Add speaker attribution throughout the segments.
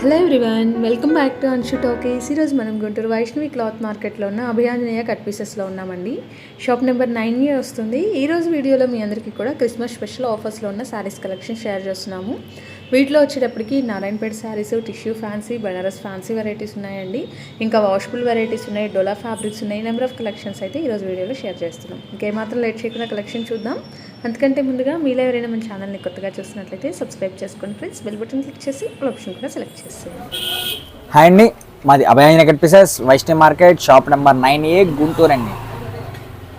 Speaker 1: Hello everyone welcome back to Anshu talkies ఈరోజు మనం Guntur Vaishnavi cloth మార్కెట్లో ఉన్న అభియాంజనేయ కట్ పీసెస్లో ఉన్నామండి. షాప్ నెంబర్ నైన్ వస్తుంది. ఈరోజు వీడియోలో మీ అందరికీ కూడా క్రిస్మస్ స్పెషల్ ఆఫర్స్లో ఉన్న శారీస్ కలెక్షన్ షేర్ చేస్తున్నాము. వీటిలో వచ్చేటప్పటికి Narayanpet saris tissue fancy Banaras fancy varieties ఉన్నాయండి. ఇంకా వాషబుల్ వెరైటీస్ ఉన్నాయి డోలా ఫ్యాబ్రిక్స్ ఉన్నాయి నెంబర్ ఆఫ్ కలెక్షన్స్ అయితే ఈరోజు వీడియోలో షేర్ చేస్తున్నాం. ఇంకేమాత్రం లేట్ చేయకుండా కలెక్షన్ చూద్దాం. అందుకంటే ముందుగా మీలో ఎవరైనా మన ఛానల్ని కొత్తగా చూసినట్లయితే సబ్స్క్రైబ్ చేసుకోండి ఫ్రెండ్స్ బెల్ బటన్ క్లిక్ చేసి ఆల్ ఆప్షన్ కూడా సెలెక్ట్ చేసేయండి.
Speaker 2: హాయ్ అండి. మాది Abhayanjana cut Vaishnav Vaishnavi market shop number nine A Guntur అండి.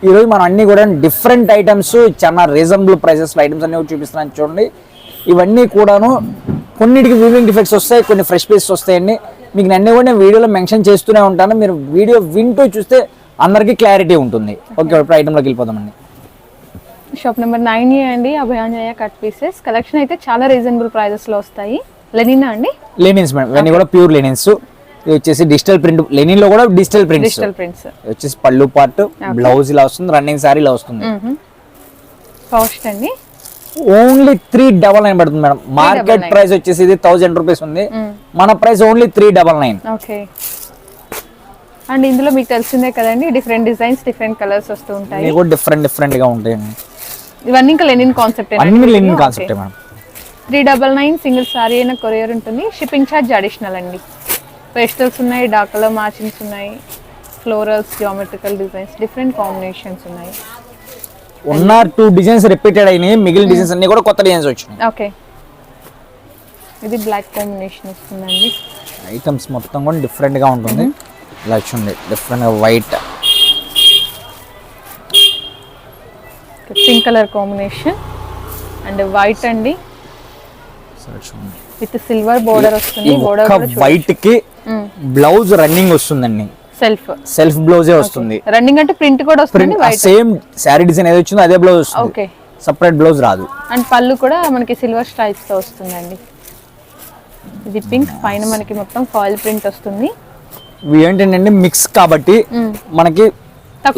Speaker 2: ఈరోజు మనం అన్ని కూడా డిఫరెంట్ ఐటమ్స్ చాలా రీజనబుల్ ప్రైసెస్లో ఐటమ్స్ అన్ని చూపిస్తున్నాను చూడండి. ఇవన్నీ కూడాను కొన్నిటికి వీవింగ్ డిఫెక్ట్స్ వస్తాయి కొన్ని ఫ్రెష్ పీసెస్ వస్తాయండి. మీకు అన్నీ కూడా నేను వీడియోలో మెన్షన్ చేస్తూనే ఉంటాను. మీరు వీడియో వింటూ చూస్తే అందరికీ క్లారిటీ ఉంటుంది. ఓకే ఇప్పుడు ఐటెంలోకి వెళ్ళిపోదామండి.
Speaker 1: షాప్ నెంబర్ నైన్ ఏ అండి అభయాంజనేయ కట్ పీసెస్. కలెక్షన్ అయితే చాలా రీజనబుల్ ప్రైజెస్లో వస్తాయి. లెనినా అండి?
Speaker 2: లెనిన్స్ మేడం ఇవన్నీ కూడా ప్యూర్ లెనిన్స్ ఇది వచ్చేసి డిజిటల్ ప్రింట్ లెనిన్లో కూడా డిజిటల్ ప్రింట్స్
Speaker 1: డిజిటల్ ప్రింట్స్
Speaker 2: వచ్చేసి పళ్ళు పార్ట్ బ్లౌజ్ ఇలా వస్తుంది రన్నింగ్ సారీ ఇలా వస్తుంది.
Speaker 1: కాస్ట్ అండి?
Speaker 2: ఓన్లీ త్రీ డబల్ నైన్ పడుతుంది మేడం మార్కెట్ ప్రైస్ వచ్చేసి ఇది థౌజండ్ రూపీస్ ఉంది. మన price only three double nine
Speaker 1: okay and ఇందులో మీకు తెలిసిందే కదండి డిఫరెంట్ డిజైన్స్ డిఫరెంట్ కలర్స్ వస్తూ ఉంటాయి.
Speaker 2: కూడా డిఫరెంట్ డిఫరెంట్గా ఉంటాయండి.
Speaker 1: ఇవన్నీ ఇంకా లెనిన్ కాన్సెప్ట్
Speaker 2: అన్ని linen concept madam.
Speaker 1: Three double nine single sari అయిన కొరియర్ ఉంటుంది. షిప్పింగ్ ఛార్జ్ అడిషనల్ అండి. పేస్టల్స్ ఉన్నాయి డార్క్ కలర్ మ్యాచింగ్స్ ఉన్నాయి florals geometrical designs different combinations ఉన్నాయి.
Speaker 2: ఉన్న టూ డిజైన్స్ రిపీటెడ్ అయినాయి మిగిలిన డిజైన్స్ అన్ని కూడా కొత్త డిజైన్స్ వచ్చినాయి.
Speaker 1: ఓకే ఇది బ్లాక్ కాంబినేషన్ వస్తుందండి.
Speaker 2: ఐటమ్స్ మొత్తం కూడా డిఫరెంట్గా ఉంటుంది. ఇలా చూడండి డిఫరెంట్గా white
Speaker 1: pink colour combination and white అండి. విత్ సిల్వర్ బోర్డర్ వస్తుంది బోర్డర్
Speaker 2: వైట్కి బ్లౌజ్ రన్నింగ్ వస్తుందండి.
Speaker 1: సెల్ఫ్.
Speaker 2: సెల్ఫ్ బ్లౌజే వస్తుంది.
Speaker 1: రన్నింగ్ అంటే ప్రింట్ కూడా వస్తుంది
Speaker 2: సేమ్ శారీ డిజైన్ ఏది వచ్చిందో అదే బ్లౌజ్ వస్తుంది.
Speaker 1: ఓకే
Speaker 2: సపరేట్ బ్లౌజ్ రాదు.
Speaker 1: అండ్ పళ్ళు కూడా మనకి సిల్వర్ స్ట్రైప్స్తో వస్తుందండి. ఇది పింక్ పైన మనకి మొత్తం ఫాయిల్ ప్రింట్ వస్తుంది.
Speaker 2: ఇవి ఏంటంటే మిక్స్ కాబట్టి మనకి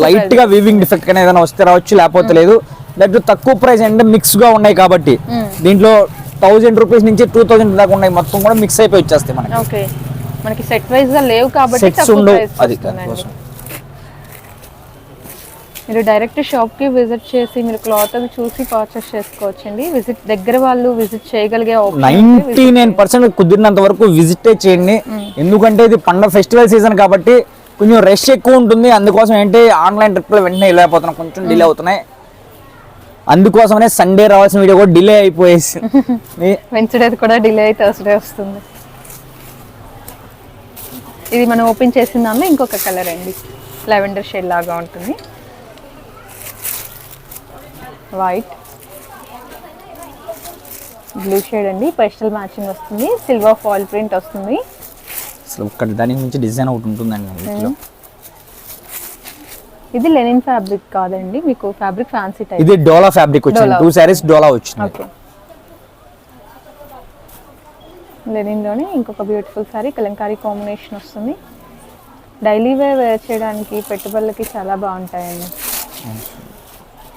Speaker 2: లైట్గా వీవింగ్ డిఫెక్ట్ కానీ ఏదైనా వస్తే రావచ్చు లేకపోతే లేదు. లేకపోతే తక్కువ ప్రైస్ అంటే మిక్స్గా ఉన్నాయి కాబట్టి దీంట్లో థౌజండ్ రూపీస్ నుంచి టూ థౌజండ్ దాకా ఉన్నాయి. మొత్తం కూడా మిక్స్ అయిపోయి వచ్చేస్తాయి మనకి.
Speaker 1: ఓకే. మనకి సెట్ వైజ్గా లేవు కాబట్టి
Speaker 2: అది.
Speaker 1: మీరు డైరెక్ట్ షాప్కి విజిట్ చేసి మీరు క్లాత్ అవి చూసి పర్చేస్ చేసుకోవచ్చండి. విజిట్ దగ్గర వాళ్ళు విజిట్ చేయగలిగే
Speaker 2: నైన్టీ నైన్ పర్సెంట్ కుదిరినంత వరకు విజిట్ చేయండి. ఎందుకంటే ఇది పండగ ఫెస్టివల్ సీజన్ కాబట్టి కొంచెం రష్ ఎక్కువ ఉంటుంది. అందుకోసం ఏంటి ఆన్లైన్ ట్రిప్లు వెంటనే వెళ్ళిపోతున్నాం కొంచెం డిలే అవుతున్నాయి. అందుకోసమనే సండే రావాల్సిన వీడియో కూడా డిలే అయిపోయేసి.
Speaker 1: వెన్స్డే కూడా డిలే అయి థర్స్డే వస్తుంది. ఇది మనం ఓపెన్ చేసిన దానిలో ఇంకొక కలర్ అండి. లెవెండర్ షేడ్ లాగా ఉంటుంది. వైట్ బ్లూ షేడ్ అండి. పేస్టల్ మ్యాచింగ్ వస్తుంది. సిల్వర్ ఫాయిల్ ప్రింట్ వస్తుంది.
Speaker 2: అసలు ఒక్కటి దానికి మించి డిజైన్ ఒకటి ఉంటుందండి వీటిలో.
Speaker 1: ఇది లెనిన్ ఫ్యాబ్రిక్ కాదండి మీకు ఫ్యాబ్రిక్ ఫ్యాన్సీ టైప్.
Speaker 2: ఇది డోలా ఫ్యాబ్రిక్ వచ్చింది. టూ శారీస్ డోలా వచ్చింది.
Speaker 1: ఓకే. లెనిన్లోనే ఇంకొక బ్యూటిఫుల్ సారీ కలంకారీ కాంబినేషన్ వస్తుంది. డైలీ వేర్ వేర్ చేయడానికి పెట్టుబడులకి చాలా బాగుంటాయండి.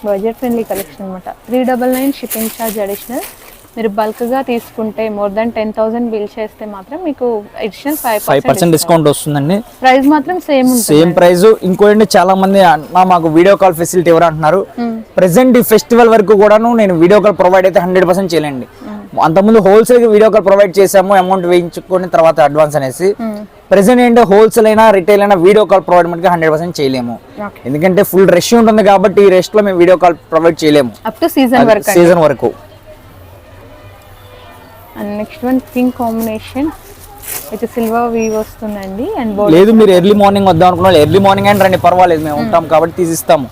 Speaker 1: బడ్జెట్ ఫ్రెండ్లీ కలెక్షన్ అనమాట three double nine shipping charge additional. మీరు బల్క్గా తీసుకుంటే more than ten thousand bill చేస్తే మాత్రం మీకు additional five
Speaker 2: five percent discount వస్తుందండి.
Speaker 1: ప్రైస్ మాత్రం సేమ్
Speaker 2: సేమ్ ప్రైస్. ఇంకోటి చాలా మంది అన్న మాకు వీడియో కాల్ ఫెసిలిటీ ఎవరు అంటున్నారు? ప్రెసెంట్ ఈ ఫెస్టివల్ వరకు కూడాను నేను వీడియో కాల్ ప్రొవైడ్ అయితే హండ్రెడ్ పర్సెంట్ చేయండి అంతకుముందు హోల్సేల్ వీడియో కాల్ ప్రొవైడ్ చేసాము అమౌంట్ వేయించుకొని తర్వాత అడ్వాన్స్ అనేసి. ప్రెసెంట్ ఏంటంటే హోల్సేల్ అయినా రిటైల్ అయినా వీడియో కాల్ ప్రొవైడ్ మనకి హండ్రెడ్ పర్సెంట్ చేయలేము. ఎందుకంటే ఫుల్ రష్ ఉంటుంది కాబట్టి ఈ రెస్ట్లో మేము వీడియో కాల్ ప్రొవైడ్ చేయలేము.
Speaker 1: సీజన్ వరకు. అండి నెక్స్ట్ వన్ పింక్ కాంబినేషన్ అయితే సిల్వర్ వీవ్ వస్తుందండి. అండ్
Speaker 2: లేదు మీరు ఎర్లీ మార్నింగ్ వద్దాం అనుకున్నా ఎర్లీ మార్నింగ్ అయినా రండి పర్వాలేదు మేము ఉంటాం కాబట్టి తీసిస్తాము.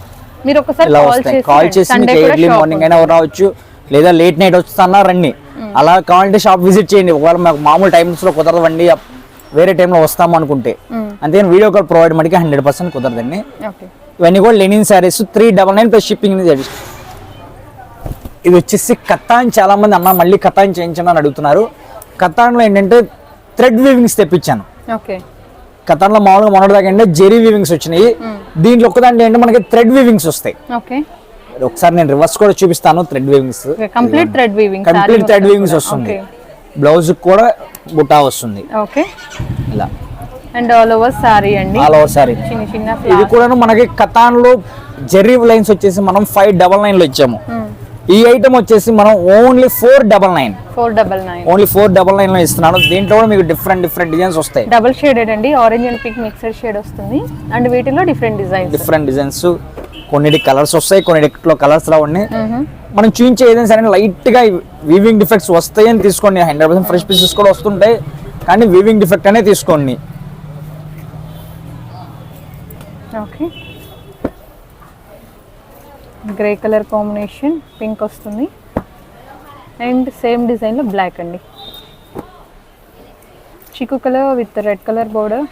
Speaker 1: మీరు ఒకసారి కాల్ చేసి
Speaker 2: కాల్. చేసి మీకు ఎర్లీ మార్నింగ్ అయినా రావచ్చు లేదా లేట్ నైట్ వస్తున్నా రండి. అలా కావాలంటే షాప్ విజిట్ చేయండి. ఒకవేళ మాకు మామూలు టైమ్స్లో కుదరదండి వేరే టైంలో వస్తాము అనుకుంటే. అంతేగాని వీడియో కాల్ ప్రొవైడ్ మనకి హండ్రెడ్ పర్సెంట్ కుదరదండి. ఇవన్నీ కూడా linen saris three double nine plus shipping ఇది వచ్చేసి కత్తాన్ చాలా మంది అన్న మళ్ళీ కత్తాన్ చేయించండి అని అడుగుతున్నారు. కత్తాన్లో ఏంటంటే థ్రెడ్ వీవింగ్స్ తెప్పించాను.
Speaker 1: ఓకే.
Speaker 2: కతాన్లో మామూలుగా మొన్నటిదాకా అంటే జెరీ వీవింగ్స్ వచ్చినాయి. దీంట్లో ఒక్కదాంట్లో ఏంటంటే మనకి థ్రెడ్ వీవింగ్స్ వస్తాయి.
Speaker 1: ఓకే.
Speaker 2: ఒకసారి నేను రివర్స్ కూడా చూపిస్తాను thread weavings
Speaker 1: complete thread weaving
Speaker 2: complete thread weavings వస్తుంది. బ్లౌజ్ కూడా బుటా వస్తుంది.
Speaker 1: ఓకే.
Speaker 2: ఇలా.
Speaker 1: అండ్ ఆల్ ఓవర్ సారీ అండి.
Speaker 2: ఆల్ ఓవర్ సారీ
Speaker 1: చిన్న చిన్న
Speaker 2: ఇది కూడా మనకి కథాన్లో జెర్రీ లైన్స్ వచ్చేసి మనం ఫైవ్ డబల్ నైన్లో ఇచ్చాము. ఈ ఐటమ్ వచ్చేసి మనం only four double nine
Speaker 1: four double nine
Speaker 2: only four double నైన్లో ఇస్తున్నాను. దీంట్లో కూడా మీకు డిఫరెంట్ డిఫరెంట్ డిజైన్స్ వస్తాయి.
Speaker 1: డబుల్ షేడెడ్ అండి. Orange and pink mixer shade వస్తుంది. అండ్ వీటిలో డిఫరెంట్ డిజైన్స్
Speaker 2: డిఫరెంట్ డిజైన్స్ కొన్నిటి కలర్స్ వస్తాయి కొన్నిటిలో కలర్స్ లా ఉన్నాయి మనం చూపించే ఏదైనా సరే లైట్గా వీవింగ్ డిఫెక్ట్స్ వస్తాయని తీసుకోండి. హండ్రెడ్ పర్సెంట్ ఫ్రెష్ పీసెస్ కూడా వస్తుంటాయి. కానీ వీవింగ్ డిఫెక్ట్ అనే తీసుకోండి.
Speaker 1: Okay grey colour combination pink వస్తుంది. అండ్ సేమ్ డిజైన్లో బ్లాక్ అండి. చిక్కు colour with red colour border.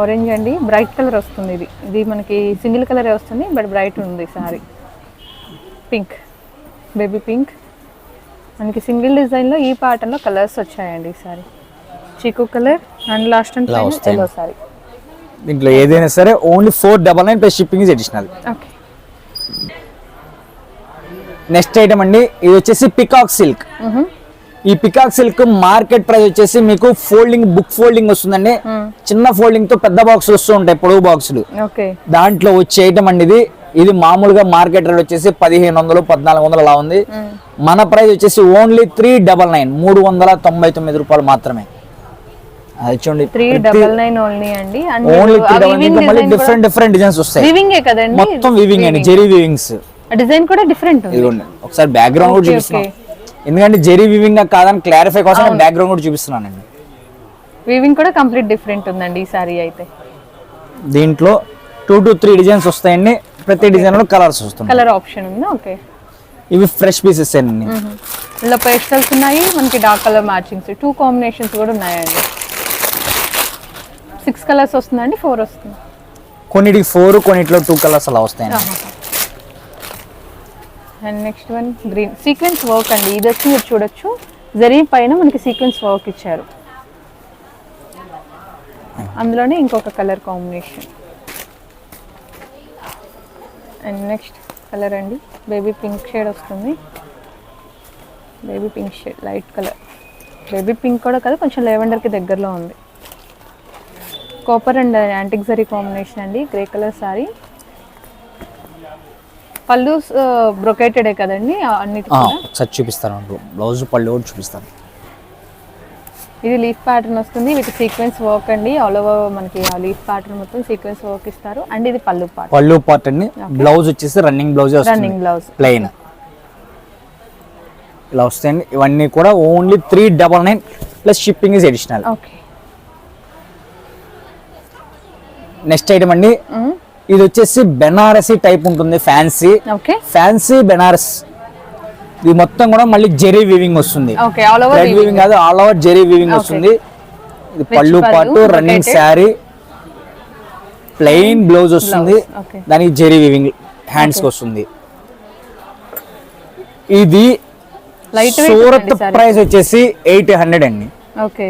Speaker 1: Orange అండి. బ్రైట్ కలర్ వస్తుంది ఇది. ఇది మనకి సింగిల్ కలరే వస్తుంది బట్ బ్రైట్ ఉంది సారీ. పింక్. Baby pink. మనకి సింగిల్ డిజైన్లో ఈ ప్యాటర్న్లో కలర్స్ వచ్చాయండి ఈ సారీ. చిక్కు colour and last and. Yellow sari.
Speaker 2: దీంట్లో ఏదైనా సరే only four double nine plus shipping is additional next item అండి ఇది వచ్చేసి పికాక్ సిల్క్ ఈ పికాక్ సిల్క్ మార్కెట్ ప్రైస్ వచ్చేసి మీకు ఫోల్డింగ్ బుక్ ఫోల్డింగ్ వస్తుందండి. చిన్న ఫోల్డింగ్తో పెద్ద బాక్స్ వస్తూ ఉంటాయి పొడవు బాక్సులు దాంట్లో వచ్చే ఐటమ్ అండి ఇది. ఇది మామూలుగా మార్కెట్ రేట్ వచ్చేసి పదిహేను వందలు పద్నాలుగు వందలు అలా ఉంది. మన ప్రైస్ వచ్చేసి ఓన్లీ త్రీ డబల్ నైన్ మూడు వందల తొంభై తొమ్మిది రూపాయలు మాత్రమే. అది చూడండి
Speaker 1: త్రీ డబల్ నైన్ ఓన్లీ అండి.
Speaker 2: ఓన్లీ త్రీ డబల్ నైన్ మళ్ళీ డిఫరెంట్ డిఫరెంట్ డిజైన్స్ వస్తాయి.
Speaker 1: వివింగే కదండి?
Speaker 2: మొత్తం వివింగ్ అండి జెరీ వివింగ్స్.
Speaker 1: డిజైన్ కూడా డిఫరెంట్
Speaker 2: ఇదిగోండి ఒకసారి బ్యాక్గ్రౌండ్ కూడా చూపిస్తున్నాను ఎందుకంటే జెరీ వివింగ్ కాదని క్లారిఫై కోసం బ్యాక్గ్రౌండ్ కూడా చూపిస్తున్నానండి.
Speaker 1: వీవింగ్ కూడా కంప్లీట్ డిఫరెంట్ ఉందండి ఈ సారీ అయితే.
Speaker 2: దీంట్లో టూ టు త్రీ డిజైన్స్ వస్తాయండి. ప్రతి డిజైన్లో కలర్స్ వస్తున్నాయి
Speaker 1: కలర్ ఆప్షన్ ఉంది? ఓకే
Speaker 2: ఇవి ఫ్రెష్ పీసెస్ అండి.
Speaker 1: ఇందులో పేస్టల్స్ ఉన్నాయి మనకి dark colour matchings two combinations కూడా ఉన్నాయండి. సిక్స్ కలర్స్ వస్తుందండి ఫోర్ వస్తుంది.
Speaker 2: కొన్నిటికి ఫోర్ కొన్నిటిలో టూ కలర్స్ అలా వస్తాయండి.
Speaker 1: And next one green sequence work అండి. ఇది వచ్చి మీరు చూడొచ్చు. జరీ పైన మనకి సీక్వెన్స్ వర్క్ ఇచ్చారు. అందులోనే ఇంకొక colour combination and next colour అండి. బేబీ పింక్ షేడ్ వస్తుంది. Baby pink shade light colour baby pink కూడా కాదు కొంచెం లెవెండర్కి దగ్గరలో ఉంది. Copper and antique zari combination అండి గ్రే కలర్ సారీ పళ్ళు బ్రొకేటెడే కదండి అన్నిటి
Speaker 2: ఒకసారి చూపిస్తాను బ్లౌజ్ పళ్ళు కూడా చూపిస్తాను.
Speaker 1: ఇది లీఫ్ ప్యాటర్న్ వస్తుంది విత్ సీక్వెన్స్ వర్క్ అండి. ఆల్ ఓవర్ మనకి ఆ లీఫ్ ప్యాటర్న్ మొత్తం సీక్వెన్స్ వర్క్ ఇస్తారు. అండ్ ఇది పళ్ళు పార్ట్
Speaker 2: పళ్ళు పార్ట్ అండి. బ్లౌజ్ వచ్చేసి running blouse
Speaker 1: running blouse
Speaker 2: plain ఇలా వస్తాయండి. ఇవన్నీ కూడా only three double nine plus shipping is additional
Speaker 1: okay
Speaker 2: next item అండి. ఇది వచ్చేసి బెనారసి టైప్ ఉంటుంది ఫ్యాన్సీ. ఫ్యాన్సీ బెనారస్. ఇది మొత్తం కూడా మళ్ళీ జెరీ వీవింగ్ వస్తుంది.
Speaker 1: Okay all over
Speaker 2: thread weaving కాదు ఆల్ ఓవర్ జెరీ వీవింగ్. వస్తుంది. ఇది పళ్ళు పాటు రన్నింగ్. శారీ. ప్లెయిన్ బ్లౌజ్ వస్తుంది. దానికి జెరీ వీవింగ్ హ్యాండ్స్ వస్తుంది. ఇది సూరత్ ప్రైస్ వచ్చేసి ఎయిట్ హండ్రెడ్ అండి.
Speaker 1: ఓకే.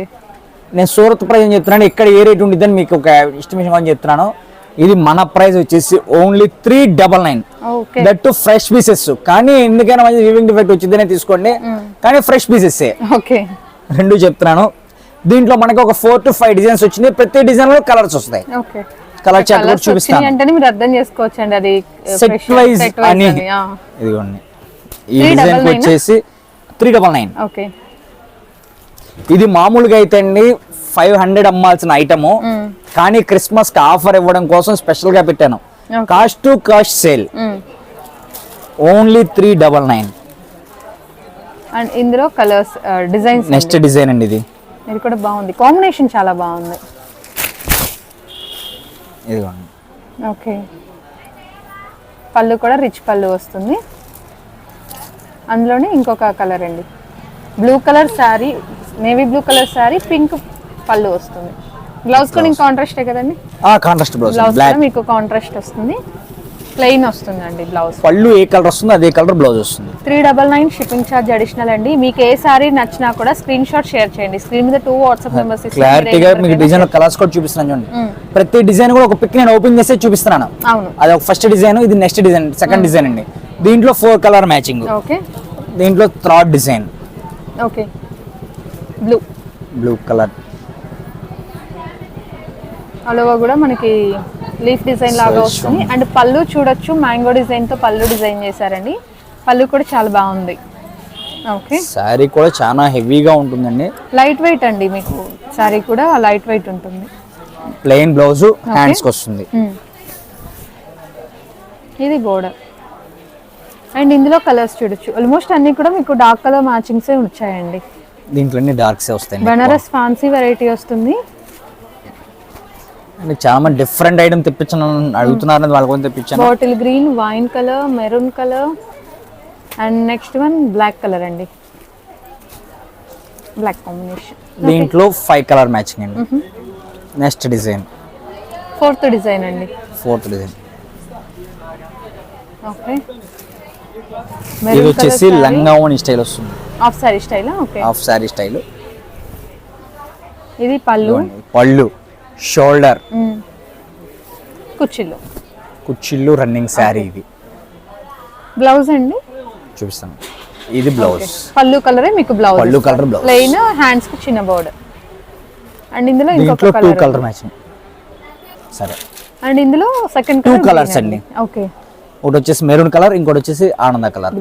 Speaker 2: నేను సూరత్ ప్రైస్ అని చెప్తున్నాను. ఇక్కడ ఏ రేట్ ఉంటుందని మీకు ఒక ఎస్టిమేషన్ అని చెప్తున్నాను. ఇది మన ప్రైస్ వచ్చేసి only three double nine that fresh pieces కానీ ఎందుకైనా మంచి వివింగ్ డిఫెక్ట్ వచ్చిందనే తీసుకోండి. కానీ ఫ్రెష్ పీసెస్
Speaker 1: ఓకే
Speaker 2: రెండు చెప్తున్నాను. దీంట్లో మనకి ఒక ఫోర్ టు ఫైవ్ డిజైన్స్ వచ్చినాయి. ప్రతి డిజైన్లో కలర్స్ వస్తాయి. కలర్ చార్ట్ కూడా చూపిస్తాను.
Speaker 1: అంటేనే మీరు అర్థం చేసుకోవచ్చు అండి అది
Speaker 2: సెట్ వైజ్ అని. ఇదిగోండి. ఈ డిజైన్ వచ్చేసి త్రీ డబల్ నైన్
Speaker 1: ఓకే
Speaker 2: ఇది మామూలుగా అయితే అండి ఫైవ్ హండ్రెడ్ అమ్మాల్సిన ఐటమ్. కానీ క్రిస్మస్కి ఆఫర్ ఇవ్వడం కోసం స్పెషల్గా పెట్టాను. Cost to cost sale. Only three double nine.
Speaker 1: And ఇందులో కలర్స్ డిజైన్స్
Speaker 2: నెక్స్ట్ డిజైన్ అండి ఇది.
Speaker 1: ఇది కూడా బాగుంది. కాంబినేషన్ చాలా బాగుంది.
Speaker 2: ఇదిగోండి.
Speaker 1: ఓకే. పళ్ళు కూడా రిచ్ పళ్ళు వస్తుంది. అందులోనే ఇంకొక కలర్ అండి. Blue colour sari navy blue colour sari pink pallu వస్తుంది. బ్లౌజ్ కూడా ఇంకా కాంట్రాస్టే కదండి?
Speaker 2: ఆ కాంట్రాస్ట్ బ్లౌజ్ బ్లాక్
Speaker 1: మీకు కాంట్రాస్ట్ వస్తుంది. ప్లెయిన్ వస్తుంది అండి బ్లౌజ్
Speaker 2: పళ్ళు ఏ కలర్ వస్తుందో అదే కలర్ బ్లౌజ్ వస్తుంది.
Speaker 1: Three double nine shipping charge additional అండి. మీకు ఏ సారీ నచ్చినా కూడా స్క్రీన్ షాట్ షేర్ చేయండి. స్క్రీన్ మీద టూ వాట్సాప్ నెంబర్స్
Speaker 2: క్లారిటీగా మీకు డిజైన్ కలర్స్ కూడా చూపిస్తున్నాను చూడండి. ప్రతి డిజైన్ కూడా ఒక పిక్ నేను ఓపెన్ చేస్తే చూపిస్తున్నాను.
Speaker 1: అవును.
Speaker 2: అది ఒక ఫస్ట్ డిజైన్ ఇది నెక్స్ట్ డిజైన్ సెకండ్ డిజైన్ అండి. దీంట్లో ఫోర్ కలర్ మ్యాచింగ్
Speaker 1: ఓకే
Speaker 2: దీంట్లో third design
Speaker 1: okay blue
Speaker 2: blue colour
Speaker 1: అలవా కూడా మనకి లీఫ్ డిజైన్ లాగా వస్తుంది. అండ్ పళ్ళు చూడొచ్చు. మ్యాంగో డిజైన్తో పళ్ళు డిజైన్ చేశారండి. పళ్ళు కూడా చాలా బాగుంది. ఓకే.
Speaker 2: శారీ కూడా చాలా హెవీగా ఉంటుందండి.
Speaker 1: లైట్ వెయిట్ అండి మీకు. సారీ కూడా లైట్ వెయిట్ ఉంటుంది.
Speaker 2: ప్లెయిన్ బ్లౌజ్ హ్యాండ్స్కి వస్తుంది.
Speaker 1: మ్మ్. ఇది బోర్డర్ అండ్ ఇందులో కలర్స్ చూడొచ్చు. ఆల్మోస్ట్ అన్ని కూడా మీకు డార్క్ కలర్ మ్యాచింగ్సే వచ్చాయండి.
Speaker 2: దీంట్లో డార్క్సే వస్తాయండి
Speaker 1: బనారస్ ఫ్యాన్సీ వెరైటీ వస్తుంది.
Speaker 2: అంటే చాలా మంది డిఫరెంట్ ఐటమ్ తెప్పించాను అడుగుతున్నారు వాళ్ళ కోసం తెప్పించాను.
Speaker 1: Bottle green wine colour maroon colour and next one black colour అండి. బ్లాక్ కాంబినేషన్
Speaker 2: దీంట్లో ఫైవ్ కలర్ మ్యాచింగ్ అండి. నెక్స్ట్ డిజైన్
Speaker 1: ఫోర్త్ డిజైన్ అండి.
Speaker 2: ఫోర్త్ డిజైన్
Speaker 1: ఓకే
Speaker 2: ఇది వచ్చేసి లంగా ఓని స్టైల్ వస్తుంది.
Speaker 1: Half sari style okay
Speaker 2: half sari style
Speaker 1: ఇది పళ్ళు.
Speaker 2: పళ్ళు. షోల్డర్.
Speaker 1: కుర్చీలు.
Speaker 2: కుచ్చిళ్ళు రన్నింగ్ శారీ ఇది.
Speaker 1: బ్లౌజ్ అండి?
Speaker 2: చూపిస్తాను. ఇది బ్లౌజ్.
Speaker 1: పళ్ళు కలరే మీకు బ్లౌజ్.
Speaker 2: పళ్ళు కలర్ బ్లౌజ్.
Speaker 1: ప్లెయిన్ హ్యాండ్స్కి చిన్న బోర్డర్ అండ్ ఇందులో ఇంకొక
Speaker 2: టూ
Speaker 1: కలర్
Speaker 2: మ్యాచింగ్ సరే.
Speaker 1: అండ్ ఇందులో సెకండ్
Speaker 2: Two colours అండి.
Speaker 1: ఓకే.
Speaker 2: ఒకటి వచ్చేసి మెరూన్ కలర్ ఇంకోటి వచ్చేసి ఆనంద కలర్.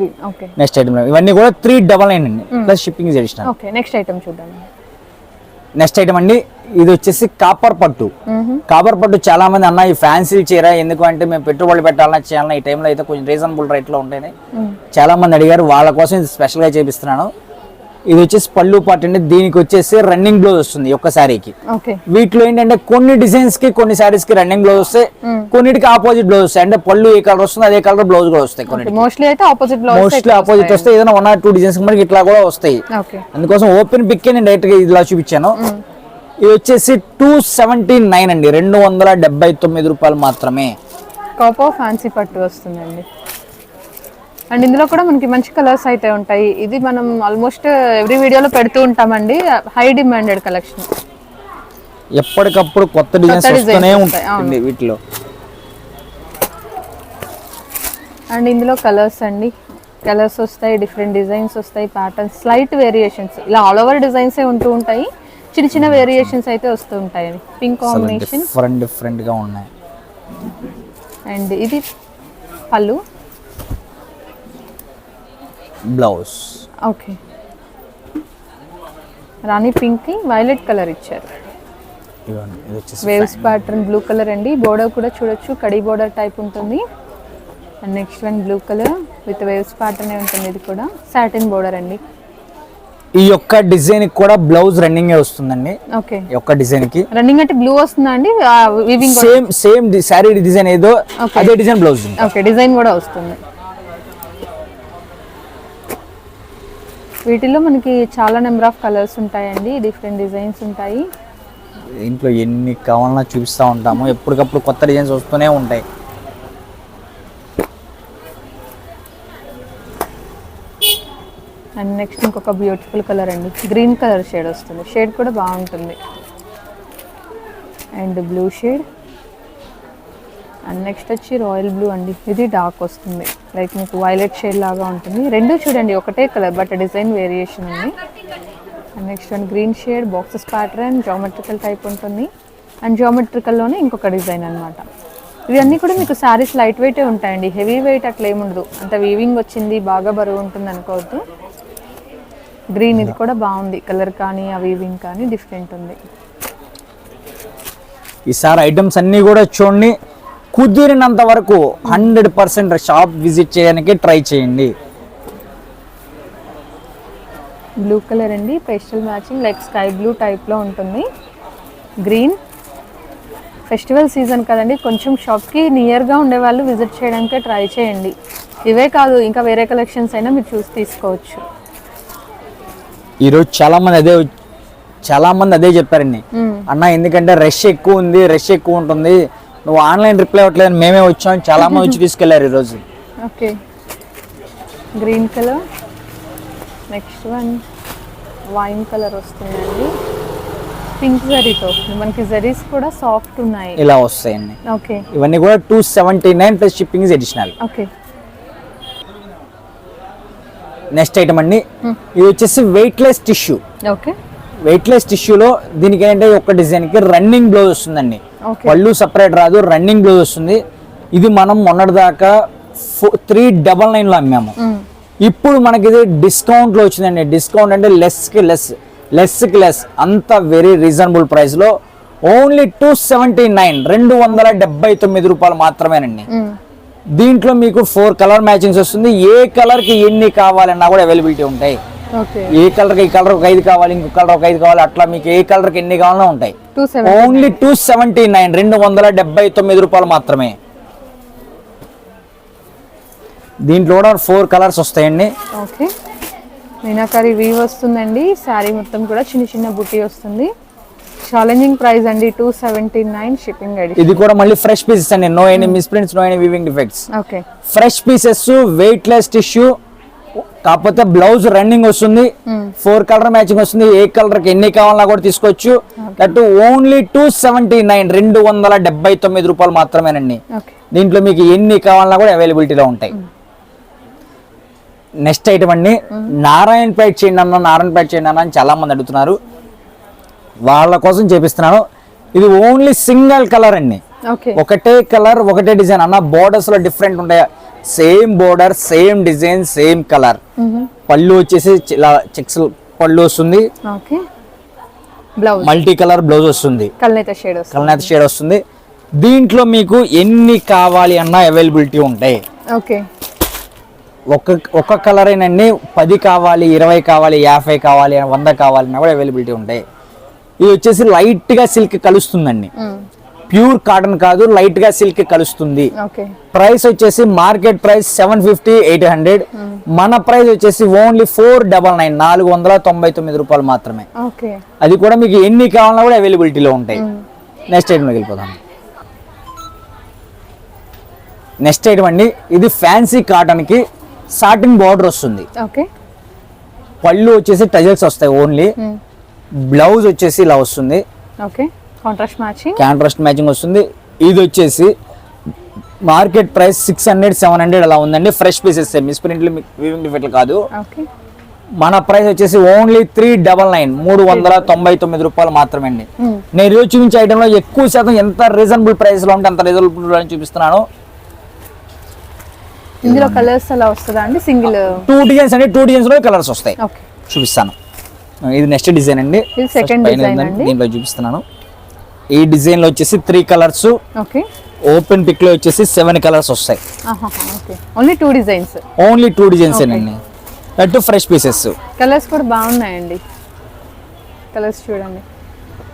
Speaker 2: నెక్స్ట్ ఐటమ్ ఇవన్నీ కూడా త్రీ డబల్ నైన్ అండి plus shipping additional
Speaker 1: okay next item చూద్దాం.
Speaker 2: నెక్స్ట్ ఐటమ్ అండి ఇది వచ్చేసి కాపర్ పట్టు. కాపర్ పట్టు చాలా మంది అన్న ఈ ఫ్యాన్సీ చీర ఎందుకు? అంటే మేము పెట్టుబడి పెట్టాలన్నా చేయాలన్నా ఈ టైంలో అయితే కొంచెం రీజనబుల్ రేట్లో ఉంటాయి చాలా మంది అడిగారు. వాళ్ళ కోసం ఇది స్పెషల్గా చేపిస్తున్నాను. ఇది వచ్చేసి పళ్ళు పార్ట్ అండి. దీనికి వచ్చేసి రన్నింగ్ బ్లౌజ్ వస్తుంది ఒక్క శారీకి. వీటిలో ఏంటంటే కొన్ని డిజైన్స్కి కొన్ని శారీస్కి రన్నింగ్ బ్లౌజ్ వస్తాయి. కొన్నిటికి ఆపోజిట్ బ్లౌజ్ వస్తాయి. అంటే పళ్ళు ఏ కలర్ వస్తుంది అదే కలర్ బ్లౌజ్ కూడా వస్తాయి కొన్ని
Speaker 1: మోస్ట్లీ అయితే ఆపోజిట్ బ్లౌజ్
Speaker 2: మోస్ట్లీ ఆపోజిట్ వస్తాయి. ఏదైనా వన్ ఆర్ టూ డిజైన్స్ మనకి ఇట్లా కూడా వస్తాయి. అందుకోసం ఓపెన్ పిక్ నేను డైరెక్ట్గా ఇలా చూపించాను. ఇది వచ్చేసి టూ సెవెంటీ నైన్ అండి. రెండు వందల డెబ్బై తొమ్మిది రూపాయలు మాత్రమే.
Speaker 1: కాపర్ ఫ్యాన్సీ పట్టు వస్తుందండి. అండ్ ఇందులో కూడా మనకి మంచి కలర్స్ అయితే ఉంటాయి. ఇది మనం ఆల్మోస్ట్ ఎవ్రీ వీడియోలో పెడుతూ ఉంటామండి. హై డిమాండెడ్ కలెక్షన్
Speaker 2: ఎప్పటికప్పుడు కొత్త డిజైన్స్
Speaker 1: designs
Speaker 2: వస్తూనే
Speaker 1: వస్తాయి,
Speaker 2: ఉంటుంది వీటిలో.
Speaker 1: అండ్ ఇందులో కలర్స్ అండి. కలర్స్ వస్తాయి డిఫరెంట్ డిజైన్స్ వస్తాయి ప్యాటర్న్స్ స్లైట్ వేరియేషన్స్ ఇలా ఆల్ ఓవర్ డిజైన్స్ ఉంటూ ఉంటాయి. చిన్న చిన్న వేరియేషన్స్ అయితే వస్తూ ఉంటాయి. పింక్ కాంబినేషన్
Speaker 2: డిఫరెంట్ డిఫరెంట్గా ఉన్నాయి.
Speaker 1: అండ్ ఇది pallu.
Speaker 2: Blouse.
Speaker 1: Okay. Rani pink violet colour ఇచ్చారు. వేవ్స్ ప్యాటర్న్ బ్లూ కలర్ అండి. బోర్డర్ కూడా చూడొచ్చు కడి బోర్డర్ టైప్ ఉంటుంది. And next one blue colour with waves pattern ఉంటుంది ఇది కూడా. సాటిన్ బోర్డర్ అండి.
Speaker 2: ఈ యొక్క డిజైన్ కూడా బ్లౌజ్ రన్నింగ్ వస్తుందండి.
Speaker 1: ఓకే.
Speaker 2: ఈ యొక్క డిజైన్కి.
Speaker 1: రన్నింగ్ అంటే బ్లూ వస్తుందా అండి? Weaving
Speaker 2: same same sari design ఏదో. అదే డిజైన్ బ్లౌజ్
Speaker 1: ఓకే డిజైన్ కూడా వస్తుంది. వీటిలో మనకి చాలా నెంబర్ ఆఫ్ కలర్స్ ఉంటాయండి డిఫరెంట్ డిజైన్స్ ఉంటాయి.
Speaker 2: ఇంట్లో ఎన్ని కావాలన్నా చూపిస్తూ ఉంటాము. ఎప్పటికప్పుడు కొత్త డిజైన్స్ వస్తూనే ఉంటాయి.
Speaker 1: అండ్ నెక్స్ట్ ఇంకొక బ్యూటిఫుల్ కలర్ అండి. గ్రీన్ కలర్ షేడ్ వస్తుంది. షేడ్ కూడా బాగుంటుంది. And blue shade and next వచ్చి రాయల్ బ్లూ అండి. ఇది డార్క్ వస్తుంది. లైక్ మీకు వైలెట్ షేడ్ లాగా ఉంటుంది. రెండు చూడండి ఒకటే కలర్ బట్ డిజైన్ వేరియేషన్ ఉంది. And next one green shade boxes pattern geometrical type ఉంటుంది. అండ్ జామెట్రికల్లోనే ఇంకొక డిజైన్ అన్నమాట. ఇవన్నీ కూడా మీకు శారీస్ లైట్ వెయిటే ఉంటాయండి. హెవీ వెయిట్ అట్లా ఏముండదు అంత వీవింగ్ వచ్చింది బాగా బరువు ఉంటుంది అనుకోవద్దు. గ్రీన్ ఇది కూడా బాగుంది. కలర్ కానీ ఆ వీవింగ్ కానీ డిఫరెంట్ ఉంది.
Speaker 2: ఈసారి ఐటమ్స్ అన్నీ కూడా చూడండి. కుదిరినంత వరకు హండ్రెడ్ పర్సెంట్ షాప్ విజిట్ చేయడానికి ట్రై చేయండి.
Speaker 1: బ్లూ కలర్ అండి pastel matching like sky blue టైప్లో ఉంటుంది. గ్రీన్. ఫెస్టివల్ సీజన్ కదండి కొంచెం షాప్కి నియర్గా ఉండే వాళ్ళు విజిట్ చేయడానికే ట్రై చేయండి. ఇవే కాదు ఇంకా వేరే కలెక్షన్స్ అయినా మీరు చూసి తీసుకోవచ్చు.
Speaker 2: ఈరోజు చాలా మంది అదే చాలా మంది అదే చెప్పారండి. అన్న ఎందుకంటే రష్ ఎక్కువ ఉంది రష్ ఎక్కువ ఉంటుంది. నువ్వు ఆన్లైన్ రిప్లై అవ్వట్లేదు మేమే వచ్చాం. చాలా మంది వచ్చి తీసుకెళ్ళారు ఈరోజు.
Speaker 1: Okay. Green colour. Next one. Wine colour వస్తుందండి. పింక్ జరీతో వస్తుంది. మనకి జరీస్ కూడా సాఫ్ట్ ఉన్నాయి.
Speaker 2: ఇలా వస్తాయండి.
Speaker 1: ఓకే.
Speaker 2: ఇవన్నీ కూడా two seventy nine plus shipping additional.
Speaker 1: Okay.
Speaker 2: Next item అండి. ఇది వచ్చేసి weight less tissue.
Speaker 1: Okay.
Speaker 2: Weightless టిష్యూలో దీనికి ఏంటంటే ఒక డిజైన్కి రన్నింగ్ బ్లౌజ్ వస్తుందండి. పళ్ళు సపరేట్ రాదు రన్నింగ్ బ్లౌజ్ వస్తుంది. ఇది మనం మొన్నటిదాకా త్రీ డబల్ నైన్లో అమ్మాము. ఇప్పుడు మనకి ఇది డిస్కౌంట్లో వచ్చిందండి. డిస్కౌంట్ అంటే లెస్కి లెస్ లెస్కి లెస్ అంత వెరీ రీజనబుల్ ప్రైస్లో ఓన్లీ టూ సెవెంటీ నైన్ రెండు వందల డెబ్బై తొమ్మిది రూపాయలు మాత్రమేనండి. దీంట్లో మీకు ఫోర్ కలర్ మ్యాచింగ్స్ వస్తుంది. ఏ కలర్కి ఎన్ని కావాలన్నా కూడా అవైలబిలిటీ ఉంటాయి. ఏ కలర్కి ఈ కలర్ ఒక ఐదు కావాలి ఇంకో కలర్ ఒక ఐదు కావాలి అట్లా మీకు ఏ కలర్కి ఎన్ని కావాలన్నా ఉంటాయి. Only two seventy nine. రెండు వందల డెబ్బై తొమ్మిది రూపాయలు మాత్రమే. దీంట్లో కూడా ఫోర్ కలర్స్ వస్తాయండి.
Speaker 1: ఓకే. మీనాకారి వస్తుందండి. శారీ మొత్తం కూడా చిన్న చిన్న బుట్టి వస్తుంది. ఛాలెంజింగ్ ప్రైస్ అండి two seventy nine shipping addition
Speaker 2: ఇది కూడా మళ్ళీ ఫ్రెష్ పీసెస్ అండి. No any misprints no any weaving defects
Speaker 1: okay.
Speaker 2: Fresh pieces weightless tissue కాకపోతే బ్లౌజ్ రన్నింగ్ వస్తుంది. ఫోర్ కలర్ మ్యాచింగ్ వస్తుంది. ఏ కలర్కి ఎన్ని కావాలన్నా కూడా తీసుకోవచ్చు. That only two seventy nine రెండు వందల డెబ్బై తొమ్మిది రూపాయలు మాత్రమేనండి. దీంట్లో మీకు ఎన్ని కావాలన్నా కూడా అవైలబిలిటీలో ఉంటాయి. నెక్స్ట్ ఐటమ్ అండి. నారాయణపేట చేయండి అన్న నారాయణపేట చేయండి అన్న అని చాలా మంది అడుగుతున్నారు. వాళ్ళ కోసం చేపిస్తున్నాను. ఇది ఓన్లీ సింగిల్ కలర్ అండి. ఒకటే కలర్ ఒకటే డిజైన్. అన్న బోర్డర్స్లో డిఫరెంట్ ఉంటాయి same border same design same colour pallu వచ్చేసి ఇలా చెక్స్ పళ్ళు వస్తుంది. మల్టీ కలర్ బ్లౌజ్ వస్తుంది.
Speaker 1: కల్నేత షేడ్ వస్తుంది.
Speaker 2: దీంట్లో మీకు ఎన్ని కావాలి అన్న అవైలబిలిటీ ఉంటాయి
Speaker 1: ఓకే
Speaker 2: ఒక ఒక కలర్ అయినండి పది కావాలి ఇరవై కావాలి యాభై కావాలి వంద కావాలి అన్న కూడా అవైలబిలిటీ ఉంటాయి ఇది వచ్చేసి లైట్గా సిల్క్ కలుస్తుందండి. ప్యూర్ కాటన్ కాదు లైట్గా సిల్క్ కలుస్తుంది. ప్రైస్ వచ్చేసి market price seven fifty eight hundred. మన ప్రైస్ వచ్చేసి ఓన్లీ ఫోర్ డబల్ నైన్ నాలుగు వందల తొంభై తొమ్మిది రూపాయలు మాత్రమే. అది కూడా మీకు ఎన్ని కావాలన్నా కూడా అవైలబిలిటీలో ఉంటాయి. నెక్స్ట్ ఐటమ్లోకి వెళ్ళిపోదాం. నెక్స్ట్ ఐటమ్ అండి ఇది ఫ్యాన్సీ కాటన్కి సాటిన్ బార్డర్ వస్తుంది.
Speaker 1: ఓకే.
Speaker 2: పళ్ళు వచ్చేసి టజల్స్ వస్తాయి ఓన్లీ బ్లౌజ్ వచ్చేసి ఇలా వస్తుంది.
Speaker 1: Okay. Contrast matching.
Speaker 2: Contrast matching వస్తుంది. ఇది వచ్చేసి market price six hundred seven hundred అలా ఉందండి. ఫ్రెష్ పీసెస్ మిస్ ప్రింట్లు వివింగ్ డిఫెక్ట్లు కాదు.
Speaker 1: ఓకే.
Speaker 2: మన ప్రైస్ వచ్చేసి ఓన్లీ త్రీ డబల్ నైన్ మూడు వందల తొంభై తొమ్మిది రూపాయలు మాత్రమే అండి. నేను ఈరోజు చూపించే ఐటెంలో ఎక్కువ శాతం ఎంత రీజనబుల్ ప్రైస్లో ఉంటే అంత రీజనబుల్ అని చూపిస్తున్నాను.
Speaker 1: ఇందులో కలర్స్ అలా వస్తుందా అండి? సింగిల్
Speaker 2: టూ డిజైన్స్ అండి. టూ డిజైన్స్లో కలర్స్ వస్తాయి. చూపిస్తాను. ఇది నెక్స్ట్ డిజైన్ అండి.
Speaker 1: అండి.
Speaker 2: దీంట్లో చూపిస్తున్నాను. ఈ డిజైన్లో వచ్చేసి త్రీ కలర్స్.
Speaker 1: ఓకే.
Speaker 2: ఓపెన్ పిక్లో వచ్చేసి సెవెన్ కలర్స్ వస్తాయి.
Speaker 1: Okay. Only two designs
Speaker 2: only two designs అండి దట్ ఫ్రెష్ పీసెస్
Speaker 1: కలర్స్ కూడా బాగున్నాయండి. కలర్స్ చూడండి.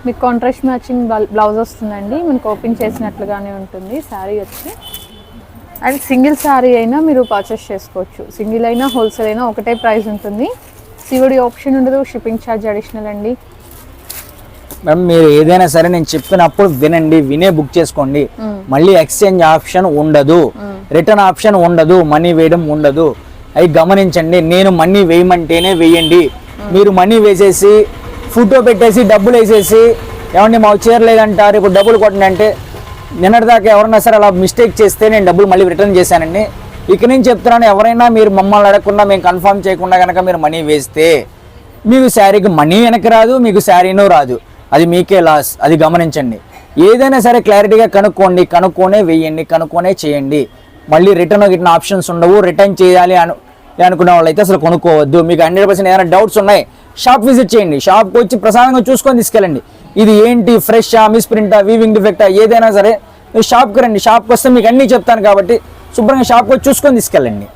Speaker 1: మీకు కాంట్రాస్ట్ మ్యాచింగ్ బ్లౌజ్ వస్తుందండి. మనకు ఓపెన్ చేసినట్లుగానే ఉంటుంది. శారీ వచ్చి. అండ్ సింగిల్ శారీ అయినా మీరు పర్చేస్ చేసుకోవచ్చు. సింగిల్ అయినా హోల్సేల్ అయినా ఒకటే ప్రైస్ ఉంటుంది. సివిడి ఆప్షన్ ఉండదు. షిప్పింగ్ ఛార్జ్ అడిషనల్ అండి.
Speaker 2: మేడం మీరు ఏదైనా సరే నేను చెప్పినప్పుడు వినండి వినే బుక్ చేసుకోండి. మళ్ళీ ఎక్స్చేంజ్ ఆప్షన్ ఉండదు. రిటర్న్ ఆప్షన్ ఉండదు. మనీ వేయడం ఉండదు. అవి గమనించండి నేను మనీ వేయమంటేనే వేయండి. మీరు మనీ వేసేసి ఫోటో పెట్టేసి డబ్బులు వేసేసి ఏమండి మాకు చేరలేదంటారు ఇప్పుడు డబ్బులు కొట్టండి అంటే నిన్నటిదాకా ఎవరైనా సరే అలా మిస్టేక్ చేస్తే నేను డబ్బులు మళ్ళీ రిటర్న్ చేశానండి. ఇక నేను చెప్తున్నాను ఎవరైనా మీరు మమ్మల్ని అడగకుండా మేము కన్ఫర్మ్ చేయకుండా కనుక మీరు మనీ వేస్తే మీకు శారీకి మనీ వెనక్కి రాదు మీకు శారీనూ రాదు. అది మీకే లాస్ అది గమనించండి. ఏదైనా సరే క్లారిటీగా కనుక్కోండి కనుక్కొనే వేయండి కనుక్కొనే చేయండి. మళ్ళీ రిటర్న్ గిట్టిన ఆప్షన్స్ ఉండవు రిటర్న్ చేయాలి అను అనుకునే వాళ్ళైతే అసలు కొనుక్కోవద్దు. మీకు హండ్రెడ్ పర్సెంట్ ఏదైనా డౌట్స్ ఉన్నాయి షాప్ విజిట్ చేయండి. షాప్కి వచ్చి ప్రశాంతంగా చూసుకొని తీసుకెళ్ళండి. ఇది ఏంటి ఫ్రెషా మిస్ ప్రింటా వీవింగ్ డిఫెక్టా ఏదైనా సరే మీరు షాప్కి రండి. షాప్కి వస్తే మీకు అన్నీ చెప్తాను కాబట్టి శుభ్రంగా షాప్కి వచ్చి చూసుకొని తీసుకెళ్ళండి.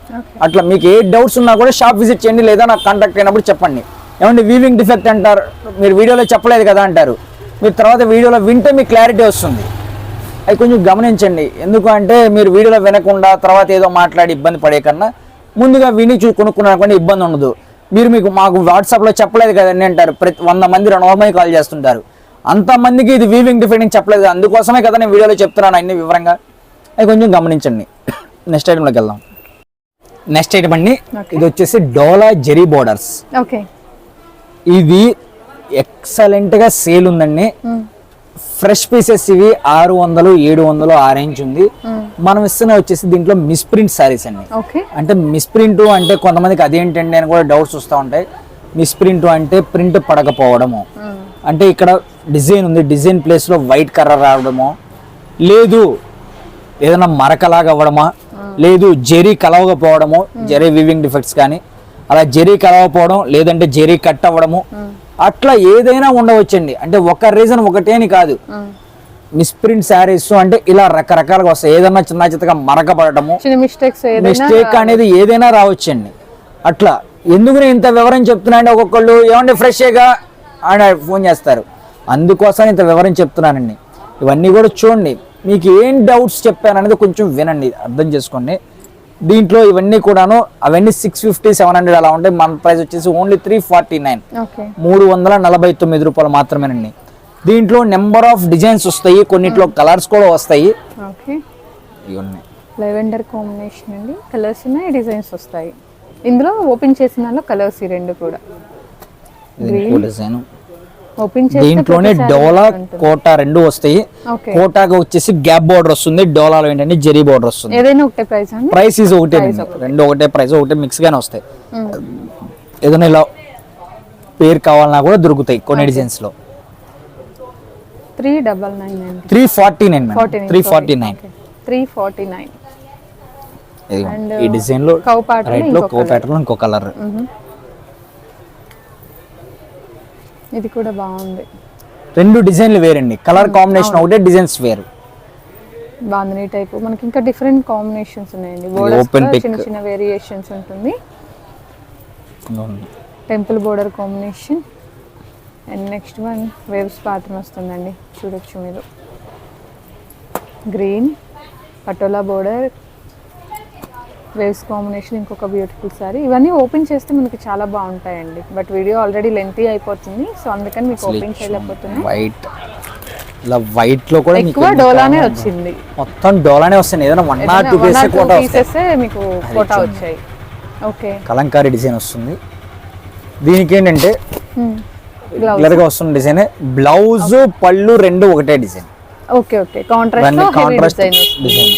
Speaker 2: అట్లా మీకు ఏ డౌట్స్ ఉన్నా కూడా షాప్ విజిట్ చేయండి లేదా నాకు కాంటాక్ట్ అయినప్పుడు చెప్పండి. ఏమంటే వీవింగ్ డిఫెక్ట్ అంటారు. మీరు వీడియోలో చెప్పలేదు కదా అంటారు. మీరు తర్వాత వీడియోలో వింటే మీకు క్లారిటీ వస్తుంది. అది కొంచెం గమనించండి. ఎందుకు అంటే మీరు వీడియోలో వినకుండా తర్వాత ఏదో మాట్లాడి ఇబ్బంది పడే కన్నా ముందుగా విని చూ కొనుక్కున్నారనుకోండి ఇబ్బంది ఉండదు. మీరు మీకు మాకు వాట్సాప్లో చెప్పలేదు కదండి అంటారు. ప్రతి వంద మంది మంది కాల్ చేస్తుంటారు. అంతమందికి ఇది వీవింగ్ డిఫెక్ట్ చెప్పలేదు. అందుకోసమే కదా నేను వీడియోలో చెప్తున్నాను అన్ని వివరంగా. అది కొంచెం గమనించండి. నెక్స్ట్ ఐటెంలోకి వెళ్దాం. నెక్స్ట్ ఐటమ్ అండి. ఇది వచ్చేసి డోలా జెరీ బోర్డర్స్.
Speaker 1: ఓకే.
Speaker 2: ఇది ఎక్సలెంట్గా సేల్ ఉందండి. ఫ్రెష్ పీసెస్ ఇవి ఆరు వందలు ఏడు వందలు ఆ రేంజ్ ఉంది. మనం ఇస్తున్న వచ్చేసి దీంట్లో మిస్ప్రింట్ సారీస్ అండి. అంటే మిస్ప్రింట్ అంటే కొంతమందికి అదేంటండి అని కూడా డౌట్స్ వస్తూ ఉంటాయి. మిస్ప్రింట్ అంటే ప్రింట్ పడకపోవడము. అంటే ఇక్కడ డిజైన్ ఉంది. డిజైన్ ప్లేస్లో వైట్ కలర్ రావడము. లేదు ఏదైనా మరకలాగా అవ్వడమా? లేదు జెరీ కలవకపోవడము. జెరీ వివింగ్ డిఫెక్ట్స్ కానీ. అలా జెరీ కలవకపోవడం లేదంటే జెరీ కట్ అవ్వడము అట్లా ఏదైనా ఉండవచ్చండి. అంటే ఒక రీజన్ ఒకటే అని కాదు మిస్ప్రింట్ శారీస్ అంటే ఇలా రకరకాలుగా వస్తాయి. ఏదన్నా చిన్న చిన్నగా మరకపడటము
Speaker 1: ఏదైనా
Speaker 2: మిస్టేక్ అనేది ఏదైనా రావచ్చండి. అట్లా. ఎందుకు నేను ఇంత వివరం చెప్తున్నా అంటే ఒక్కొక్కళ్ళు ఏమంటే ఫ్రెష్గా అని ఫోన్ చేస్తారు. అందుకోసం ఇంత వివరం చెప్తున్నానండి. ఇవన్నీ కూడా చూడండి. మీకు ఏం డౌట్స్ చెప్పాను అనేది కొంచెం వినండి. అర్థం చేసుకోండి. దీంట్లో ఇవన్నీ కూడాను అవన్నీ సిక్స్ ఫిఫ్టీ సెవెన్ హండ్రెడ్ అలా ఉంటాయి. మన ప్రైస్ వచ్చేసి ఓన్లీ త్రీ ఫార్టీ నైన్ మూడు వందల నలభై తొమ్మిది రూపాయలు మాత్రమేనండి. దీంట్లో నెంబర్ ఆఫ్ డిజైన్స్ వస్తాయి కొన్నిట్లో కలర్స్ కూడా వస్తాయి.
Speaker 1: లెవెండర్ కాంబినేషన్ అండి. కలర్స్ ఉన్నాయి డిజైన్స్ వస్తాయి. ఇందులో ఓపెన్ చేసిన కలర్స్ ఈ రెండు కూడా.
Speaker 2: డిజైన్ దీంట్లోనే డోలా. కోటా రెండు వస్తాయి. కోటాగా వచ్చేసి గ్యాప్ బార్డర్ వస్తుంది డోలాలో ఏంటంటే జెరీ బార్డర్ వస్తుంది.
Speaker 1: ప్రైస్
Speaker 2: ఈజ్ ఒకటే రెండు ఒకటే ప్రైస్ ఒకటే మిక్స్ గానే వస్తాయి. ఏదైనా ఇలా పేరు కావాలన్నా కూడా దొరుకుతాయి కొన్ని డిజైన్స్లో.
Speaker 1: త్రీ డబల్ నైన్ అండి.
Speaker 2: Three forty nine three forty nine
Speaker 1: three forty nine
Speaker 2: ఈ డిజైన్లో
Speaker 1: కౌ pattern
Speaker 2: రైట్లో
Speaker 1: ఇంకో
Speaker 2: కో ప్యాటర్న్ ఇంకో కలర్
Speaker 1: ఇది కూడా బాగుంది.
Speaker 2: రెండు డిజైన్లు వేరండి. కలర్ కాంబినేషన్ ఒకటే డిజైన్స్ వేరు.
Speaker 1: బాంధనీ టైప్ మనకి ఇంకా డిఫరెంట్ కాంబినేషన్స్ ఉన్నాయండి.
Speaker 2: pick.
Speaker 1: చిన్న చిన్న వేరియేషన్స్ ఉంటుంది. Temple border combination and next one waves pattern వస్తుందండి. చూడొచ్చు మీరు. Green patola border waves combination ఇంకొక బ్యూటిఫుల్ సారీ. ఇవన్నీ ఓపెన్ చేస్తే మనకి చాలా బాగుంటాయండి. బట్ వీడియో ఆల్రెడీ లెంతీ అయిపోతుంది. సో అందుకని మీకు ఓపెన్ చేయలేకపోతున్నాను
Speaker 2: వైట్ ఇలా వైట్లో కూడా
Speaker 1: ఎక్కువ డోలానే వచ్చింది.
Speaker 2: మొత్తం డోలానే వస్తుంది ఏదైనా one or two pieces Kota
Speaker 1: pieces మీకు ఫోటో వచ్చాయి. ఓకే.
Speaker 2: కలంకారీ డిజైన్ వస్తుంది. దీనికి ఏంటంటే రెగ్యులర్గా వస్తున్న డిజైన్. బ్లౌజ్ పళ్ళు రెండు ఒకటే design.
Speaker 1: Okay okay. Contrast
Speaker 2: contrast
Speaker 1: design.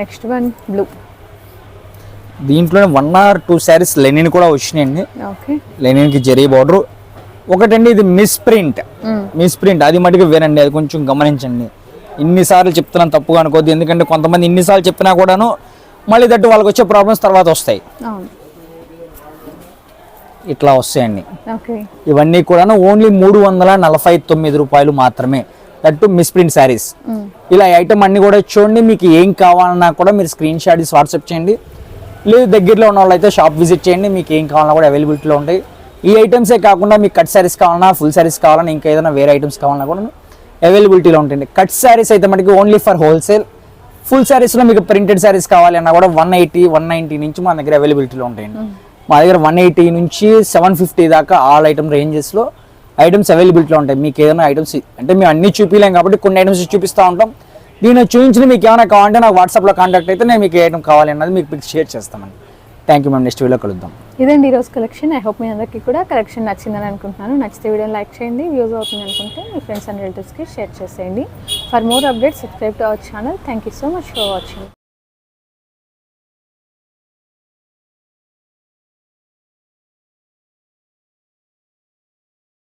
Speaker 1: Next one blue
Speaker 2: దీంట్లో one or two saris linen కూడా వచ్చినాయండి. లెనిన్కి జరీ బార్డర్ ఒకటండి ఇది మిస్ ప్రింట్ మిస్ ప్రింట్ అది మటుకు వేరండి అది కొంచెం గమనించండి. ఇన్నిసార్లు చెప్తున్నాను తప్పుగా అనుకోవద్దు ఎందుకంటే కొంతమంది ఇన్నిసార్లు చెప్పినా కూడాను మళ్ళీ దట్టు వాళ్ళకి వచ్చే ప్రాబ్లమ్స్ తర్వాత వస్తాయి. ఇట్లా వస్తాయండి. ఇవన్నీ కూడాను ఓన్లీ మూడు వందల నలభై తొమ్మిది రూపాయలు మాత్రమే. దట్టు మిస్ ప్రింట్ శారీస్ ఇలా ఐటమ్ అన్ని కూడా చూడండి మీకు ఏం కావాలన్నా కూడా మీరు స్క్రీన్ షాట్ తీసి వాట్సాప్ చేయండి. లేదు దగ్గరలో ఉన్న వాళ్ళైతే షాప్ విజిట్ చేయండి మీకు ఏం కావాలన్నా కూడా అవైలబిలిటీలో ఉంటాయి. ఈ ఐటమ్సే కాకుండా మీకు కట్ శారీస్ కావాలన్నా ఫుల్ శారీస్ కావాలన్నా ఇంకా ఏదైనా వేరే ఐటమ్స్ కావాలన్నా కూడా అవైలబిలిటీలో ఉంటాయండి కట్ శారీస్ అయితే మనకి ఓన్లీ ఫర్ హోల్సేల్ ఫుల్ శారీస్లో మీకు ప్రింటెడ్ శారీస్ కావాలి అన్నా కూడా వన్ ఎయిటీ వన్ నైంటీ నుంచి మన దగ్గర అవైలబిలిటీలో ఉంటాయండి. మా దగ్గర వన్ ఎయిటీ నుంచి సెవెన్ ఫిఫ్టీ దాకా ఆల్ ఐటమ్ రేంజెస్లో ఐటమ్స్ అవైలబిలిటీలో ఉంటాయి. మీకు ఏదైనా ఐటమ్స్ అంటే మేము అన్ని చూపించలేం కాబట్టి కొన్ని ఐటమ్స్ చూపిస్తూ ఉంటాం. దీన్ని చూపించిన మీకు ఏమైనా కావాలంటే నాకు వాట్సాప్లో కాంటాక్ట్ అయితే నేను మీకు ఏ ఐటమ్ కావాలి అన్నది మీకు పిక్స్ షేర్ చేస్తామండి. Thank you ma'am next video కలుద్దాం.
Speaker 1: ఇదండి ఈరోజు కలెక్షన్ ఐ హోప్ మీ అందరికీ కూడా కలెక్షన్ నచ్చిందని అనుకుంటున్నాను. నచ్చితే వీడియోని లైక్ చేయండి. వ్యూస్ అవుతుంది అనుకుంటే మీ ఫ్రెండ్స్ అండ్ రిలేటివ్స్కి షేర్ చేసేయండి. For more updates subscribe to our channel thank you so much for watching